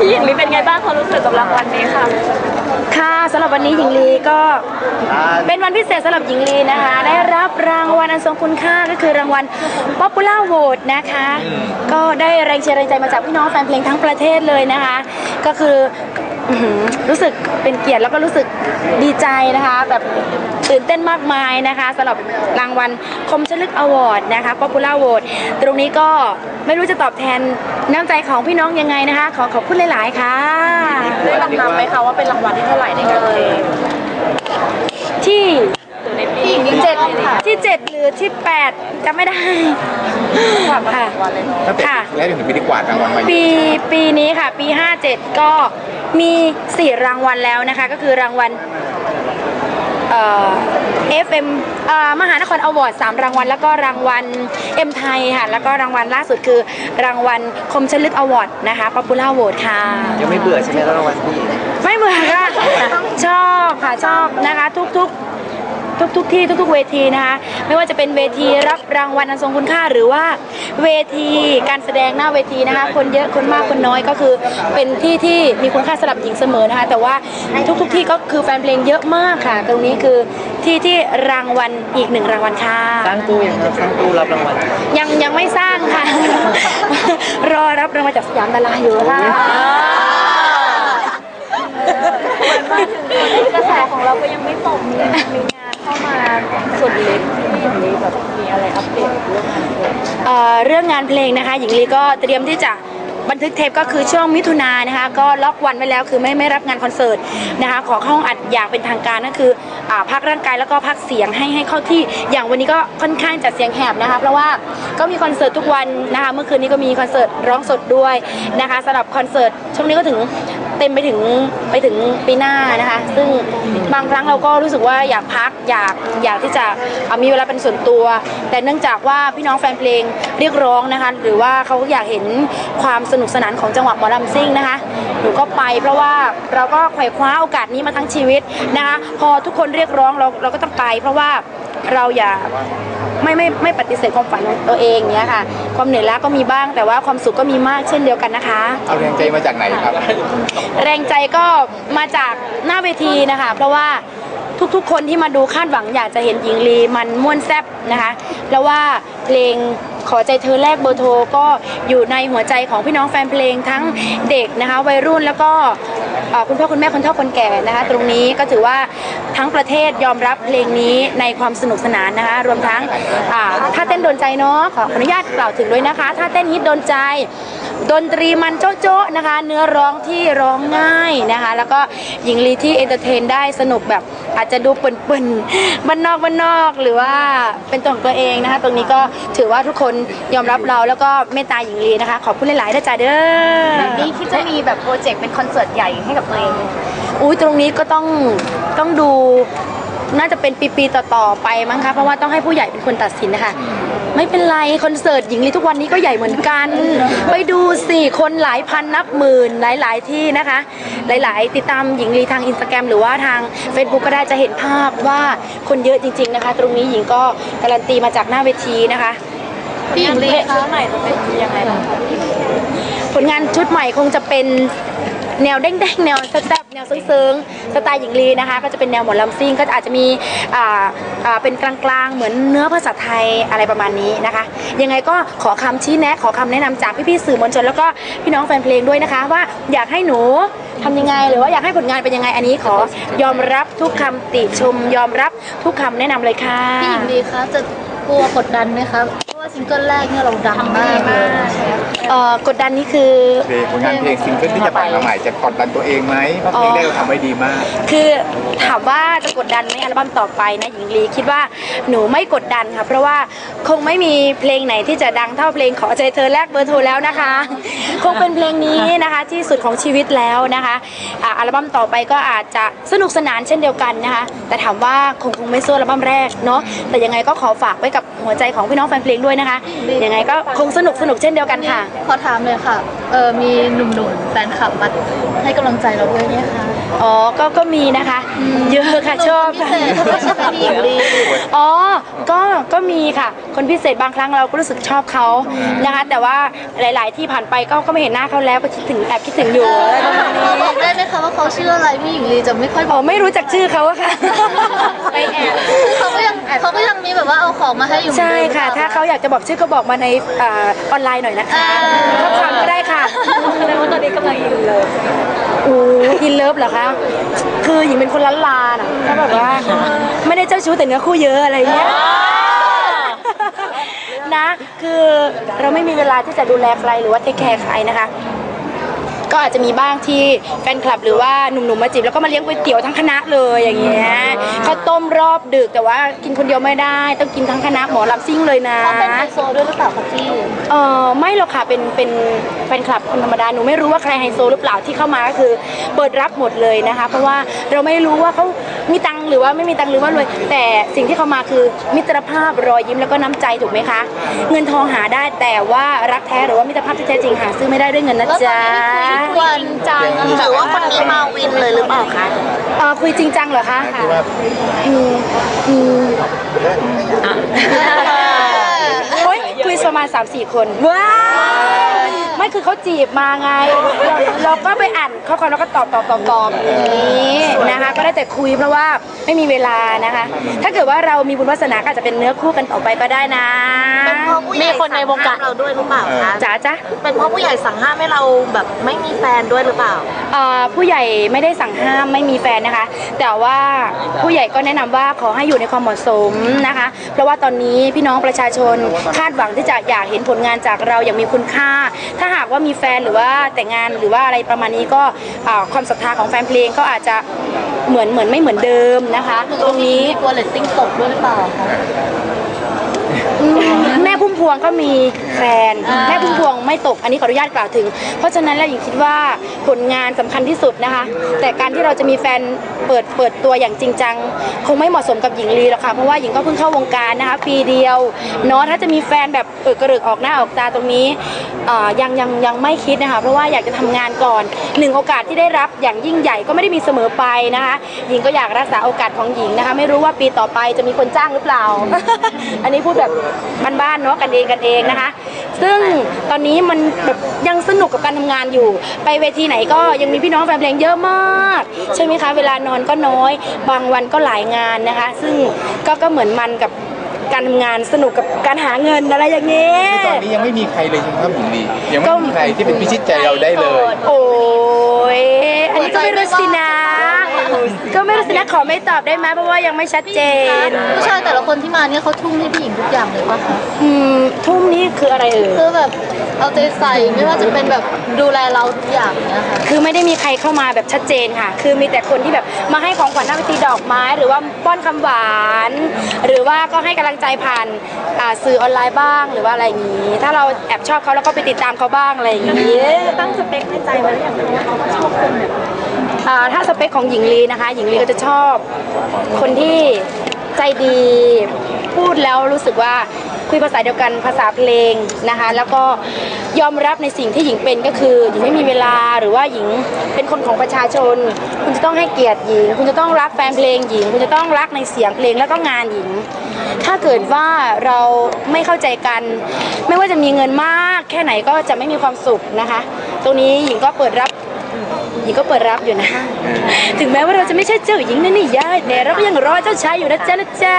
พี่หญิงลีเป็นไงบ้างความรู้สึกกับรางวัลนี้ค่ะ ค่ะสำหรับวันนี้หญิงลีก็เป็นวันพิเศษสำหรับหญิงลีนะคะ ได้รับรางวัลอันทรงคุณค่าก็คือรางวัล Popular Vote นะคะ ก็ได้แรงเชียร์แรงใจมาจากพี่น้องแฟนเพลงทั้งประเทศเลยนะคะ ก็คือ อื้อหือรู้สึกเป็นเกียรติแล้วก็รู้สึกดีใจนะคะ แบบตื่นเต้นมากมายนะคะสำหรับรางวัลคมชลึกอวอร์ดนะคะ Popular Vote ตรงนี้ก็ไม่รู้จะตอบแทนน้ำใจของพี่น้องยังไงนะคะ ขอขอบคุณหลาย ๆ ค่ะ ได้ลองนับไหมคะว่าเป็นรางวัลที่เท่าไหร่ในการเพลงที่พี่หญิงลีเจ็ดที่เจ็ดหรือที่แปดจำไม่ได้ค่ะค่ะรางวัลเลยเนาะตั้งแต่ค่ะแรกจนถึงปีที่กวาดรางวัลมาปีปีนี้ค่ะ ปี 57 ก็ มี 4 รางวัลแล้วนะคะ ก็คือรางวัลเอ่อ FM เอ่อมหานครอวอร์ด3รางวัล แล้วก็รางวัล M ไทยค่ะ แล้วก็รางวัลล่าสุดคือรางวัลคมชลึกอวอร์ดนะคะ Popular Vote ค่ะ ยังไม่เบื่อใช่ไหมครับรางวัลพี่ ไม่เบื่อค่ะ ชอบค่ะ ชอบนะคะ ทุกทุก ทุกทุกๆที่ทุกๆเวทีนะคะไม่ว่าจะเป็นเวทีรับรางวัลอันทรงคุณค่าหรือว่าเวทีการแสดงหน้าเวทีนะคะ คนเยอะคนมากคนน้อยก็คือเป็นที่ที่มีคุณค่าสำหรับหญิงเสมอนะคะ แต่ว่าทุกๆที่ก็คือแฟนเพลงเยอะมากค่ะ ตรงนี้คือที่ที่รางวัลอีกหนึ่งรางวัลค่ะ สร้างตู้ยังครับสร้างตู้รับรางวัลยังยังไม่สร้างค่ะ รอรับรางวัลจากสยามดาราอยู่ค่ะ กระแสของเราก็ยังไม่ตกมีมีงาน เข้ามาส่วนเล็กที่หญิงลีแบบมีอะไรอัปเดตเรื่องงานเพลงเอ่อเรื่องงานเพลงนะคะหญิงลีก็เตรียมที่จะบันทึกเทปก็คือช่วงมิถุนายนนะคะก็ล็อกวันไว้แล้วคือไม่ไม่รับงานคอนเสิร์ตนะคะขอเข้าห้องอัดอย่างเป็นทางการก็คืออ่าพักร่างกายแล้วก็พักเสียงให้ให้เข้าที่อย่างวันนี้ก็ค่อนข้างจะเสียงแหบนะคะเพราะว่าก็มีคอนเสิร์ตทุกวันนะคะเมื่อคืนนี้ก็มีคอนเสิร์ตร้องสดด้วยนะคะสำหรับคอนเสิร์ตช่วงนี้ก็ถึง เต็มไปถึงไปถึงปีหน้านะคะ ซึ่งบางครั้งเราก็รู้สึกว่าอยากพักอยากอยากที่จะอ่ามีเวลาเป็นส่วนตัว แต่เนื่องจากว่าพี่น้องแฟนเพลงเรียกร้องนะคะหรือว่าเขาอยากเห็นความสนุกสนานของจังหวะหมอลำซิ่งนะคะหนูก็ไปเพราะว่าเราก็ไขว่คว้าโอกาสนี้มาทั้งชีวิตนะคะพอทุกคนเรียกร้องเราเราก็ต้องไปเพราะว่า เราอย่าไม่ไม่ไม่ปฏิเสธความฝันของตัวเองเนี้ยค่ะ ความเหนื่อยล้าก็มีบ้าง แต่ว่าความสุขก็มีมากเช่นเดียวกันนะคะ เอาแรงใจมาจากไหนครับ แรงใจก็มาจากหน้าเวทีนะคะ เพราะว่าทุกๆ คนที่มาดูคาดหวังอยากจะเห็นหญิงลีมันม่วนแซบนะคะแล้วว่าเพลงขอใจเธอแลกเบอร์โทรก็อยู่ในหัวใจของพี่น้องแฟนเพลงทั้งเด็กนะคะ วัยรุ่นแล้วก็เอ่อ คุณพ่อคุณแม่คนเฒ่าคนแก่นะคะตรงนี้ก็ถือว่าทั้งประเทศยอมรับเพลงนี้ในความสนุกสนานนะคะรวมทั้งท่าถ้าเต้นโดนใจเนาะขออนุญาตกล่าวถึงด้วยนะคะถ้าเต้นฮิตโดนใจดนตรีมันโจ๊ะๆนะคะ เนื้อร้องที่ร้องง่ายนะคะ แล้วก็หญิงลีที่เอนเตอร์เทนได้สนุกแบบ อาจจะดูเปิ่นๆบ้านนอกบ้านนอกหรือว่าเป็นตัวของตัวเองนะคะ ตรงนี้ก็ถือว่าทุกคนยอมรับเราแล้วก็เมตตาหญิงลีนะคะ ขอบคุณหลายๆนะจ๊ะเด้อนี่คิดจะมีแบบโปรเจกต์เป็นคอนเสิร์ตใหญ่ให้กับตัวเองไหมอุ้ยตรงนี้ก็ต้องต้องดูน่าจะเป็นปีๆต่อๆไปมั้งคะเพราะว่าต้องให้ผู้ใหญ่เป็นคนตัดสินนะคะ ไม่เป็นไรคอนเสิร์ตหญิงลีทุกวันนี้ก็ใหญ่เหมือนกัน ไปดูสิคนหลายพันนับหมื่นหลาย ๆ ที่นะคะ หลาย ๆ ติดตามหญิงลีทางอินสตาแกรมหรือว่าทาง Facebook ก็ได้จะเห็นภาพว่าคนเยอะจริง ๆ นะคะ ตรงนี้หญิงก็การันตีมาจากหน้าเวทีนะคะพี่หญิงลีช่วงไหนจะเป็นยังไงบ้างคะผลงานชุดใหม่คงจะเป็นแนวเด้งๆแนวแซ่บๆ แนวซึ้งๆสไตล์หญิงลีนะคะ ก็จะเป็นแนวหมอลำซิ่งก็อาจจะมีอ่าอ่าเป็นกลางๆ เหมือนเนื้อภาษาไทยอะไรประมาณนี้นะคะ ยังไงก็ขอคำชี้แนะขอคำแนะนำจากพี่ๆสื่อมวลชน แล้วก็พี่น้องแฟนเพลงด้วยนะคะ ว่าอยากให้หนูทำยังไง หรือว่าอยากให้ผลงานเป็นยังไงอันนี้ขอยอมรับทุกคำติชม ยอมรับทุกคำแนะนำเลยค่ะ พี่หญิงลีคะจะกลัวกดดันไหมคราะว่า ซิงเกิลแรกเนี่ยเราดังมากเลยเอ่อกดดันนี่คือเพลงผลงานเพลงซิงเกิลที่จะปล่อยมาใหม่จะกดดันตัวเองไหมเพราะเพลงได้เราทำไว้ดีมาก คือถามว่าจะกดดันไหมอัลบั้มต่อไปนะหญิงลีคิดว่าหนูไม่กดดันค่ะเพราะว่าคงไม่มีเพลงไหนที่จะดังเท่าเพลงขอใจเธอแลกเบอร์โทรแล้วนะคะ คงเป็นเพลงนี้นะคะที่สุดของชีวิตแล้วนะคะอ่าอัลบั้มต่อไปก็อาจจะสนุกสนานเช่นเดียวกันนะคะ แต่ถามว่าคงคงไม่สู้อัลบั้มแรกเนาะแต่ยังไงก็ขอฝากไว้กับหัวใจของพี่น้องแฟนเพลงด้วยด้วยนะคะยังไงก็คงสนุกสนุกเช่นเดียวกันค่ะ ขอถามเลยค่ะ เออมีหนุ่มๆแฟนคลับมาให้กำลังใจเราด้วยไหมคะอ๋อ ก็ ก็มีนะคะ เยอะค่ะ ชอบพิค่ะเศษไม่ใช่พี่หญิงลีอ๋อ ก็ ก็มีค่ะ คนพิเศษบางครั้งเราก็รู้สึกชอบเขานะคะ แต่ว่าหลาย ๆ ที่ผ่านไปก็ ก็ไม่เห็นหน้าเขาแล้ว ก็คิดถึง แอบคิดถึงอยู่อะไรประมาณนี้บอกได้ไหมคะว่าเขาชื่ออะไรพี่หญิงลีจะไม่ค่อยบอ๋ออกไม่รู้จักชื่อเขาอะค่ะ ไปแอบเขาก็ยังเขาก็ยังมีแบบว่าเอาของมาให้อยู่ ใช่ค่ะ ถ้าเขาอยากจะบอกชื่อก็บอกมาในอ่าออนไลน์หน่อยนะคะข้อความก็ได้ค่ะแสดงว่าตอนนี้กำลังอินเลยอู้อินเลิฟเหรอคะ คือหญิงเป็นคนล้านลาน่ะก็แบบว่า ไม่ได้เจ้าชู้แต่เนื้อคู่เยอะอะไรเงี้ยนะ คือเราไม่มีเวลาที่จะดูแลใครหรือว่าเทคแคร์ใครนะคะ ก็อาจจะมีบ้างที่แฟนคลับหรือว่าหนุ่มๆมาจีบแล้วก็มาเลี้ยงก๋วยเตี๋ยวทั้งคณะเลยอย่างเงี้ยข้าวต้มรอบดึกแต่ว่ากินคนเดียวไม่ได้ ต้องกินทั้งคณะหมอลำซิ่งเลยนะเขาเป็นไฮโซด้วยหรือเปล่าคะพี่เออไม่หรอกค่ะเป็นเป็นแฟนคลับคนธรรมดาหนูไม่รู้ว่าใครไฮโซหรือเปล่าที่เข้ามาก็คือเปิดรับหมดเลยนะคะ เพราะว่าเราไม่รู้ว่าเขามีตังค์หรือว่าไม่มีตังค์หรือว่ารวยแต่สิ่งที่เขามาคือมิตรภาพรอยยิ้มแล้วก็น้ำใจถูกไหมคะ เงินทองหาได้แต่ว่ารักแท้หรือว่ามิตรภาพที่แท้จริงหาซื้อไม่ได้ด้วยเงินนะแล้วตอนจ๊ะนี้คุยทุกวันจังหรือว่าคนนี้มาวินเลยหรือเปล่าคะเออคุยจริงจังเหรอคะที่ว่าอืมอืมโอ้ยคุยประมาณ 3 4 คนว้าว ไม่คือเขาจีบมาไง เราเราก็ไปอ่านข้อความแล้วก็ตอบตอบตอบตอบอย่างนี้นะคะ ก็ได้แต่คุยเพราะว่าไม่มีเวลานะคะ ถ้าเกิดว่าเรามีบุญวาสนาก็อาจจะเป็นเนื้อคู่กันต่อไปก็ได้นะ เป็นเพราะผู้ใหญ่มีคนในวงการ สั่ห้มเราด้วยหรือเปล่าคะจ๋าจ๊ะ เป็นเพราะผู้ใหญ่สั่งห้ามให้เราแบบไม่มีแฟนด้วยหรือเปล่า เอ่อผู้ใหญ่ไม่ได้สั่งห้ามไม่มีแฟนนะคะ แต่ว่าผู้ใหญ่ก็แนะนำว่าขอให้อยู่ในความเหมาะสมนะคะ เพราะว่าตอนนี้พี่น้องประชาชนคาดหวังที่จะอยากเห็นผลงานจากเราอย่างมีคุณค่า ถ้าหากว่ามีแฟนหรือว่าแต่งงานหรือว่าอะไรประมาณนี้ก็เอ่อความศรัทธาของแฟนเพลงก็อาจจะเหมือนเหมือนไม่เหมือนเดิมนะคะ ตรงนี้กลัวเลตติ้งตกด้วยหรือเปล่าคะอืมแม่ พุ่มพวงก็มีแฟนแม่พุ่มพวงไม่ตกอันนี้ขออนุญาตกล่าวถึง เพราะฉะนั้นแล้วหญิงคิดว่าผลงานสำคัญที่สุดนะคะ แต่การที่เราจะมีแฟนเปิดเปิดตัวอย่างจริงจังคงไม่เหมาะสมกับหญิงลีหรอกค่ะเพราะว่าหญิงก็เพิ่งเข้าวงการนะคะปีเดียวเนาะถ้าจะมีแฟนแบบเออกระเริกออกหน้าออกตาตรงนี้อ่ายังยังยังไม่คิดนะคะเพราะว่าอยากจะทำงานก่อนหนึ่งโอกาสที่ได้รับอย่างยิ่งใหญ่ก็ไม่ได้มีเสมอไปนะคะหญิงก็อยากรักษาโอกาสของหญิงนะคะ ไม่รู้ว่าปีต่อไปจะมีคนจ้างหรือเปล่า อันนี้พูดแบบบ้านๆเนาะกันเองกันเองนะคะ ซึ่งตอนนี้มันแบบยังสนุกกับการทำงานอยู่ ไปเวทีไหนก็ยังมีพี่น้องแฟนเพลงเยอะมาก ใช่ไหมคะ เวลานอนก็น้อย บางวันก็หลายงานนะคะ ซึ่งก็ก็เหมือนมันกับการทำงานสนุกกับการหาเงินอะไรอย่างนี้ตอนนี้ยังไม่มีใครเลยใช่ไหมครับหญิงลียังไม่มีใครที่เป็นพิชิตใจเราได้เลย โอ้ยอันนี้ก็ไม่รู้สินะ ก็ไม่รู้สินะขอไม่ตอบได้ไหมเพราะว่ายังไม่ชัดเจน ผู้ชายแต่ละคนที่มาเนี่ยเขาทุ่มให้ผู้หญิงทุกอย่างเลยป่ะคะอืมทุ่มนี้คืออะไรเอ่ยคือแบบเอาใจใส่ไม่ว่าจะเป็นแบบดูแลเราทุกอย่างเนี่ยค่ะคือไม่ได้มีใครเข้ามาแบบชัดเจนค่ะ คือมีแต่คนที่แบบมาให้ของขวัญทางเวทีดอกไม้ หรือว่าป้อนคำหวาน หรือว่าก็ให้กำลังใจผ่านอ่าสื่อออนไลน์บ้างหรือว่าอะไรอย่างนี้ ถ้าเราแอบชอบเขาแล้วก็ไปติดตามเขาบ้างอะไรอย่างนี้ตั้งสเปคในใจไว้หรือยังคะว่าเขาชอบคนแบบอ่า ถ้าสเปคของหญิงลีนะคะ หญิงลีก็จะชอบคนที่ใจดีพูดแล้วรู้สึกว่าคุยภาษาเดียวกันภาษาเพลงนะคะ แล้วก็ยอมรับในสิ่งที่หญิงเป็นก็คือหญิงไม่มีเวลาหรือว่าหญิงเป็นคนของประชาชน คุณจะต้องให้เกียรติหญิง คุณจะต้องรักแฟนเพลงหญิง คุณจะต้องรักในเสียงเพลงแล้วก็งานหญิง ถ้าเกิดว่าเราไม่เข้าใจกัน ไม่ว่าจะมีเงินมาก แค่ไหนก็จะไม่มีความสุขนะคะ ตรงนี้หญิงก็เปิดรับ หญิงก็เปิดรับอยู่นะ ถึงแม้ว่าเราจะไม่ใช่เจ้าหญิงนะนี่ยายแต่เราก็ยังรอเจ้าชายอยู่นะจ๊ะนะจ๊ะ